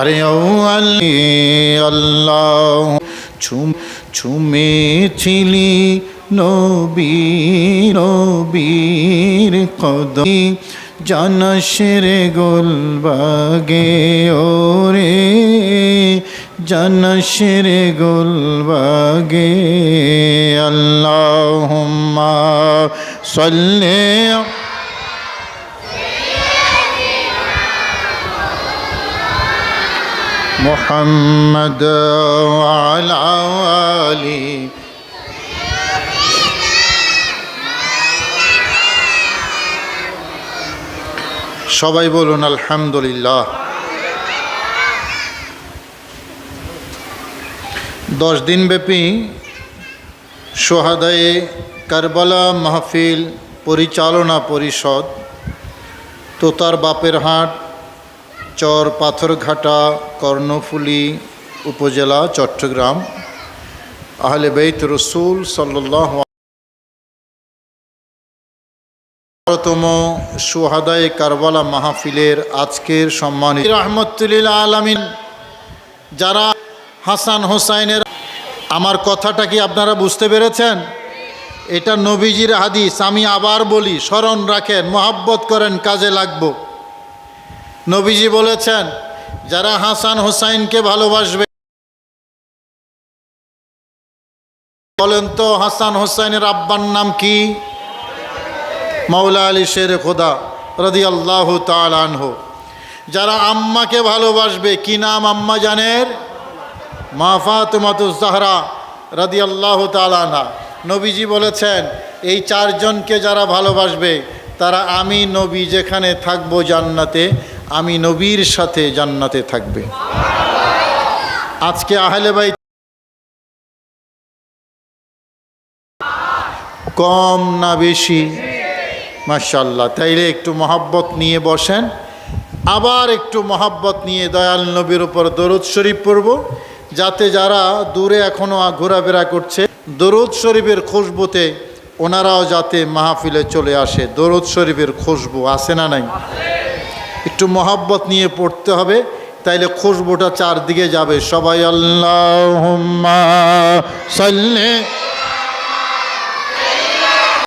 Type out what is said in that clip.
আরে আল্লাহ ছুম ছুমেছিলি নবী নবীর কদমি জানাসের গোলবাগে ওরে জানাসের গোলবাগে আল্লাহ সাল্লে محمد وعلى آله সবাই বলুন আলহামদুলিল্লাহ দশ দিনব্যাপী সোহাদায়ে কারবালা মাহফিল পরিচালনা পরিষদ তোতার বাপের হাট চর পাথরঘাটা কর্ণফুলি উপজেলা, চট্টগ্রাম। আহলে বেত রসুল সাল্লাহ তম সুহাদায় কারবালা মাহফিলের আজকের সম্মানিত। রহমতুল্লাহ আলমিন, যারা হাসান হোসাইনের, আমার কথাটা কি আপনারা বুঝতে পেরেছেন? এটা নবীজির হাদিস, আমি আবার বলি, স্মরণ রাখেন, মহাব্বত করেন, কাজে লাগবো। নবীজি বলেছেন, যারা হাসান হোসাইনকে ভালোবাসবে, বলেন তো হাসান হোসাইনের আব্বার নাম কি? মাওলা আলী শের খোদা রদি আল্লাহ তালানহ যারা আম্মাকে ভালোবাসবে, কি নাম আম্মা জানের? মা ফাতেমাতুজাহরা রদি আল্লাহ তালানা নবীজি বলেছেন, এই চারজনকে যারা ভালোবাসবে, তারা আমি নবী যেখানে থাকব জান্নাতে আমি নবীর সাথে জান্নাতে থাকবে। আজকে আহলে ভাই কম না বেশি? মার্শাল্লাহ তাইলে একটু মহাব্বত নিয়ে বসেন। আবার একটু মহাব্বত নিয়ে দয়াল নবীর উপর দরুদ শরীফ পড়ব, যাতে যারা দূরে এখনও ঘোরাফেরা করছে, দরুদ শরীফের খুশবুতে ওনারাও যাতে মাহফিলে চলে আসে। দরুদ শরীফের খুশবু আছে না নাই? একটু মহাব্বত নিয়ে পড়তে হবে তাইলে খুশবুটা চারদিকে যাবে। সবাই আল্লাহ সাল্লে